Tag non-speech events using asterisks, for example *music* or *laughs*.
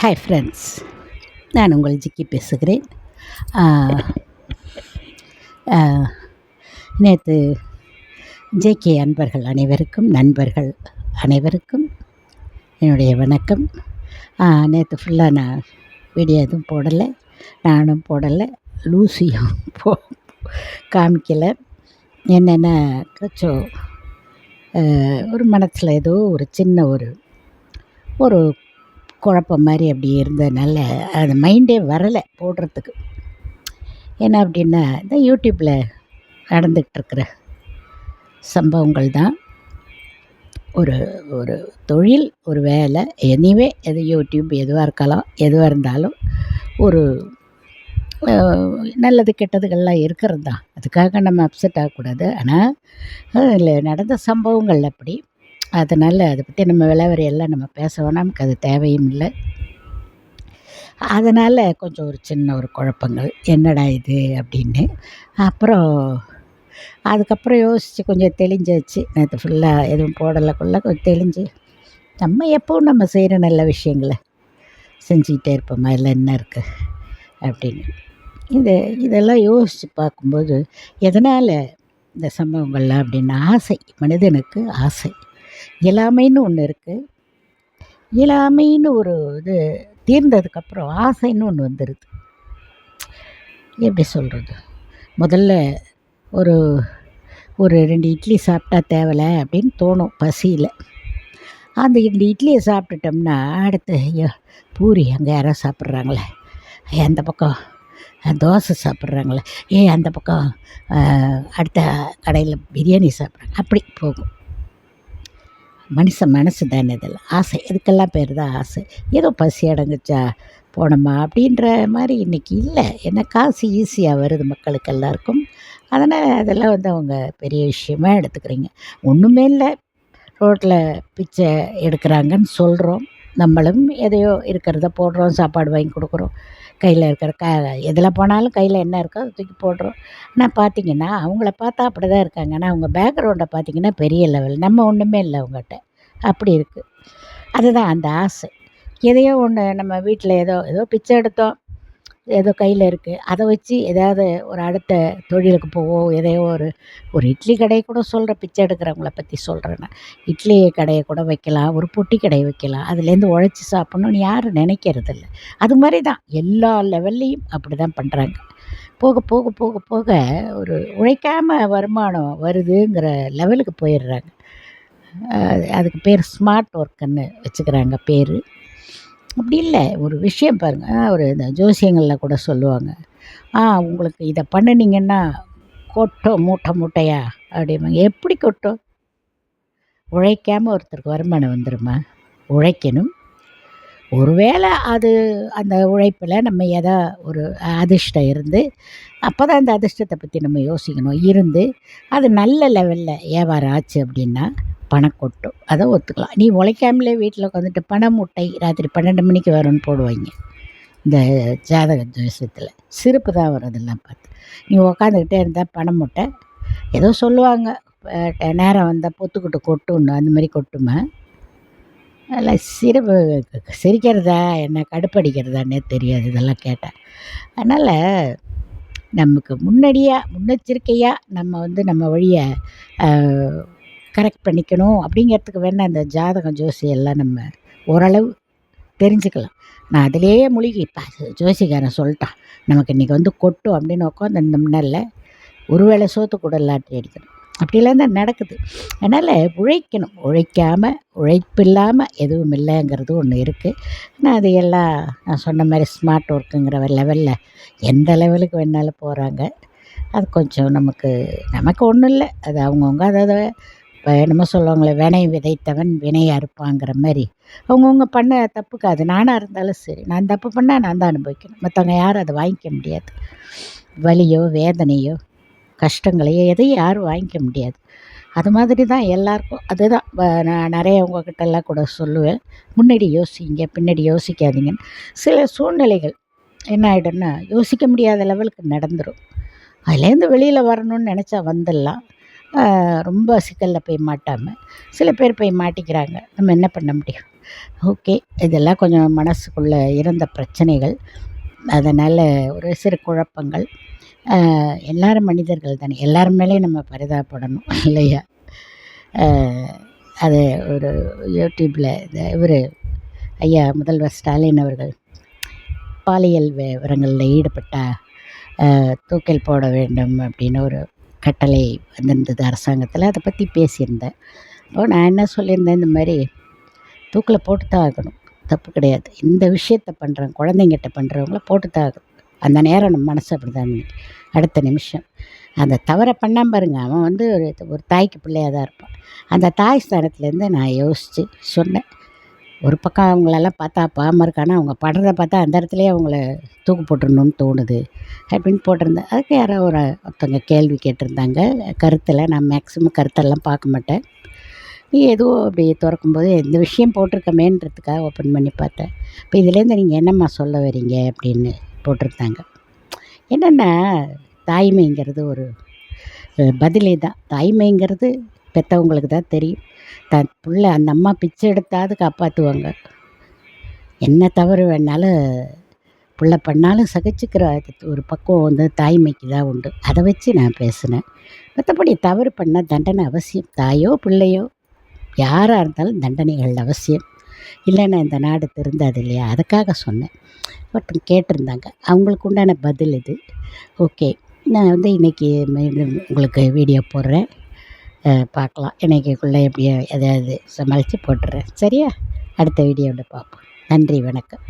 Hi friends நான் உங்கள் ஜிக்கி பேசுகிறேன். நேற்று ஜேகே அன்பர்கள் அனைவருக்கும் நண்பர்கள் அனைவருக்கும் என்னுடைய வணக்கம். நேற்று ஃபுல்லாக நான் வீடியோ எதுவும் போடலை. நானும் போடலை. லூசியும் போ காமிக்கலை. என்னென்ன கொஞ்சம் ஒரு மனசில் ஏதோ ஒரு சின்ன ஒரு ஒரு குழப்பம் மாதிரி அப்படி இருந்ததுனால அது மைண்டே வரலை போடுறதுக்கு. என்ன அப்படின்னா இந்த யூடியூப்பில் நடந்துகிட்ருக்கிற சம்பவங்கள் தான் ஒரு ஒரு தொழில் ஒரு வேலை எனிவே எது யூடியூப் எதுவாக இருக்கலாம் எதுவாக இருந்தாலும் ஒரு நல்லது கெட்டதுகள்லாம் இருக்கிறது தான். அதுக்காக நம்ம அப்செட் ஆகக்கூடாது. ஆனால் இல்லை நடந்த சம்பவங்கள் அப்படி. அதனால் அதை பற்றி நம்ம விலாவரியெல்லாம் நம்ம பேச வேணாம். நமக்கு அது தேவையும் இல்லை. அதனால் கொஞ்சம் ஒரு சின்ன ஒரு குழப்பங்கள். என்னடா இது அப்படின்னு. அப்புறம் அதுக்கப்புறம் யோசித்து கொஞ்சம் தெளிஞ்சாச்சு. நேற்று ஃபுல்லாக எதுவும் போடலைக்குள்ள கொஞ்சம் தெளிஞ்சு. நம்ம எப்போவும் நம்ம செய்கிற நல்ல விஷயங்களை செஞ்சுக்கிட்டே இருப்போமா? இல்லை என்ன இருக்குது அப்படின்னு. இது இதெல்லாம் யோசித்து பார்க்கும்போது எதனால் இந்த சம்பவங்கள்லாம் அப்படின்னு ஆசை மனிதனுக்கு ஆசை. இயலாமைன்னு ஒன்று இருக்குது இயலாமைன்னு ஒரு இது தீர்ந்ததுக்கப்புறம் ஆசைன்னு ஒன்று வந்துடுது எப்படி சொல்கிறது முதல்ல ஒரு ஒரு ரெண்டு இட்லி சாப்பிட்டா தேவலை அப்படின்னு தோணும் பசியில். அந்த ரெண்டு இட்லியை சாப்பிட்டுட்டோம்னா அடுத்து ஐயோ பூரி அங்கே யாரோ சாப்பிட்றாங்களே. அந்த பக்கம் தோசை சாப்பிட்றாங்களே. ஏ அந்த பக்கம் அடுத்த கடையில் பிரியாணி சாப்பிட்றாங்க. அப்படி போகும். மனுஷன் மனசு தானே இதெல்லாம். ஆசை. இதுக்கெல்லாம் பேர் தான் ஆசை? ஏதோ பசி அடங்குச்சா? போனோமா? அப்படின்ற மாதிரி இன்றைக்கி இல்லை. ஏன்னா காசு ஈஸியாக வருது மக்களுக்கு எல்லாருக்கும். அதனால் அதெல்லாம் வந்து அவங்க பெரிய விஷயமா எடுத்துக்கிறீங்க. ஒன்றுமே இல்லை. ரோட்டில் பிச்சை எடுக்கிறாங்கன்னு சொல்கிறோம். நம்மளும் எதையோ இருக்கிறத போடுறோம். சாப்பாடு வாங்கி கொடுக்குறோம். கையில் இருக்கிற க எதில் போனாலும் கையில் என்ன இருக்கோ அதை தூக்கி போடுறோம். ஆனால் பார்த்திங்கன்னா அவங்கள பார்த்தா அப்படி தான் இருக்காங்க. ஆனால் அவங்க பேக்ரவுண்டை பார்த்தீங்கன்னா பெரிய லெவல் நம்ம ஒன்றுமே இல்லை அவங்ககிட்ட. அப்படி இருக்குது அதுதான் அந்த ஆசை. எதையோ ஒன்று நம்ம வீட்டில் ஏதோ ஏதோ பிச்சை எடுத்தோம். ஏதோ கையில் இருக்குது அதை வச்சு ஏதாவது ஒரு அடுத்த தொழிலுக்கு போவோம் எதையோ ஒரு ஒரு இட்லி கடையை கூட சொல்கிற பிச்சை எடுக்கிறவங்கள பற்றி சொல்கிறேன் நான். இட்லி கடையை கூட வைக்கலாம். ஒரு பொட்டி கடையை வைக்கலாம். அதுலேருந்து உழைச்சி சாப்பிட்ணுன்னு யாரும் நினைக்கிறதில்ல. அது மாதிரி தான். எல்லா லெவல்லையும் அப்படி தான் பண்ணுறாங்க போக போக போக போக ஒரு உழைக்காமல் வருமானம் வருதுங்கிற லெவலுக்கு போயிடுறாங்க. அதுக்கு பேர் ஸ்மார்ட் ஒர்க்குன்னு வச்சுக்கிறாங்க பேர். அப்படி இல்லை ஒரு விஷயம் பாருங்கள் ஒரு இந்த ஜோசியங்களில் கூட சொல்லுவாங்க ஆ உங்களுக்கு இதை பண்ணினீங்கன்னா கொட்டும் மூட்டை மூட்டையா? அப்படிம்பாங்க. எப்படி கொட்டும் உழைக்காமல் ஒருத்தருக்கு வருமானம் வந்துடுமா உழைக்கணும். ஒருவேளை அது அந்த உழைப்பில் நம்ம எதா ஒரு அதிர்ஷ்டம் இருந்து அப்போ தான் அந்த அதிர்ஷ்டத்தை பற்றி நம்ம யோசிக்கணும். இருந்து அது நல்ல லெவலில் வியாபாரம் ஆச்சு அப்படின்னா பணம் கொட்டும் அதை ஒத்துக்கலாம். நீ உழைக்காமலே வீட்டில் உட்காந்துட்டு பண முட்டை ராத்திரி பன்னெண்டு மணிக்கு வரும்னு போடுவாங்க. இந்த ஜாதக ஜோசியத்தில் சிறப்பு தான் வரும் பார்த்து. நீ உக்காந்துக்கிட்டே இருந்தால் பண முட்டை ஏதோ சொல்லுவாங்க. நேரம் வந்தால் பொத்துக்கிட்டு கொட்டுன்னு. அந்த மாதிரி கொட்டுமா? அதில் சிறப்பு சிரிக்கிறதா? என்ன கடுப்படிக்கிறதானே தெரியாது. இதெல்லாம் கேட்டேன் அதனால் நமக்கு முன்னாடியாக முன்னெச்சரிக்கையாக நம்ம வந்து நம்ம வழியை கரெக்ட் பண்ணிக்கணும் அப்படிங்கிறதுக்கு வேணால் இந்த ஜாதகம் ஜோசி எல்லாம் நம்ம ஓரளவு தெரிஞ்சுக்கலாம். நான் அதிலேயே மூழ்கி இப்போ ஜோசிக்காரன் சொல்லிட்டான். நமக்கு இன்றைக்கி வந்து கொட்டும் அப்படின்னு உட்காந்து இந்த முன்னால் ஒருவேளை சோத்து கூட லாட்ரி அடிக்கணும். அப்படிலாம் தான் நடக்குது. அதனால் உழைக்கணும். உழைக்காமல் உழைப்பு இல்லாமல் எதுவும் இல்லைங்கிறது ஒன்று இருக்குது ஆனால் அது எல்லாம் நான் சொன்ன மாதிரி ஸ்மார்ட் ஒர்க்குங்கிற லெவலில் எந்த லெவலுக்கு வேணாலும் போகிறாங்க அது கொஞ்சம் நமக்கு நமக்கு ஒன்றும் இல்லை. அது அவங்கவுங்க அதை இப்போ என்னமோ சொல்லுவாங்களே வினை விதைத்தவன் வினை அறுப்பாங்கிற மாதிரி அவங்கவுங்க பண்ண தப்புக்கு அது நானாக இருந்தாலும் சரி நான் தப்பு பண்ணால் நான் தான் அனுபவிக்கணும். மற்றவங்க யாரும் அதை வாங்கிக்க முடியாது. வலியோ வேதனையோ கஷ்டங்களையோ எதையும் யாரும் வாங்கிக்க முடியாது. அது மாதிரி தான் எல்லாருக்கும். அதுதான். நான் நிறைய உங்ககிட்டலாம் கூட சொல்லுவேன். முன்னாடி யோசிங்க பின்னாடி யோசிக்காதீங்கன்னு சில சூழ்நிலைகள் என்ன ஆகிடும்னா யோசிக்க முடியாத லெவலுக்கு நடந்துடும் அதுலேருந்து வெளியில் வரணும்னு நினச்சா வந்துடலாம். ரொம்ப சிக்கலில் போய் மாட்டாமல் சில பேர் போய் மாட்டிக்கிறாங்க. நம்ம என்ன பண்ண முடியும்? ஓகே இதெல்லாம் கொஞ்சம் மனசுக்குள்ளே இருந்த பிரச்சனைகள். அதனால் ஒரு சிறு குழப்பங்கள். எல்லாரும் மனிதர்கள் தானே. எல்லாரும் மேலேயும் நம்ம பரிதாபப்படணும் *laughs* இல்லையா? அது ஒரு யூடியூப்பில் இந்த இவர் ஐயா முதல்வர் ஸ்டாலின் அவர்கள் பாலியல் விவரங்களில் ஈடுபட்டால் தூக்கில் போட வேண்டும் அப்படின்னு ஒரு கட்டளை வந்திருந்தது அரசாங்கத்தில். அதை பற்றி பேசியிருந்தேன். அப்போ நான் என்ன சொல்லியிருந்தேன்? இந்த மாதிரி தூக்கில் போட்டு தான் ஆகணும். தப்பு கிடையாது. இந்த விஷயத்த பண்ணுறவங்க குழந்தைங்கிட்ட பண்ணுறவங்கள போட்டு தான் ஆகணும். அந்த நேரம் நம்ம மனசு அப்படி தான் அடுத்த நிமிஷம். அந்த தவறை பண்ணாமல் பாருங்க. அவன் வந்து ஒரு ஒரு தாய்க்கு பிள்ளையாக தான் இருப்பான். அந்த தாய் ஸ்தானத்துலேருந்து நான் யோசித்து சொன்னேன். ஒரு பக்கம் அவங்களெல்லாம் பார்த்தா பாவமாக அவங்க படுறத பார்த்தா அந்த இடத்துலையே அவங்கள தூக்கு போட்டுடணும்னு தோணுது. அப்படின்னு போட்டிருந்தேன். அதுக்கு யாரோ ஒரு ஒருத்தவங்க கேள்வி கேட்டிருந்தாங்க. கருத்தில் நான் மேக்ஸிமம் கருத்தெல்லாம் பார்க்க மாட்டேன். நீ எதுவும் அப்படி திறக்கும்போது இந்த விஷயம் போட்டிருக்கமேன்றதுக்காக ஓப்பன் பண்ணி பார்த்தேன். இப்போ இதுலேருந்து நீங்கள் என்னம்மா சொல்ல வரீங்க? அப்படின்னு போட்டிருந்தாங்க. என்னென்னா தாய்மைங்கிறது ஒரு பதிலே தான். தாய்மைங்கிறது பெற்றவங்களுக்கு தான் தெரியும். தன் பிள்ளை அந்த அம்மா பிச்சை எடுத்தாவது காப்பாற்றுவாங்க என்ன தவறு வேணாலும் பிள்ளை பண்ணாலும் சகிச்சுக்கிற ஒரு பக்குவம் வந்து தாய்மைக்கு தான் உண்டு. அதை வச்சு நான் பேசினேன். மற்றபடி தவறு பண்ணால் தண்டனை அவசியம். தாயோ பிள்ளையோ யாராக இருந்தாலும் தண்டனைகள் அவசியம். இல்லைன்னா இந்த நாடு திருந்தாது இல்லையா? அதுக்காக சொன்னேன். ஒருத்தங்க கேட்டிருந்தாங்க. அவங்களுக்கு உண்டான பதில் இது. ஓகே. நான் வந்து இன்றைக்கி உங்களுக்கு வீடியோ போடுறேன். பார்க்கலாம். இன்றைக்கிக்குள்ளே எப்படியோ எதாவது சமாளித்து போட்டுறேன். சரியா? அடுத்த வீடியோவில் பார்ப்போம். நன்றி வணக்கம்.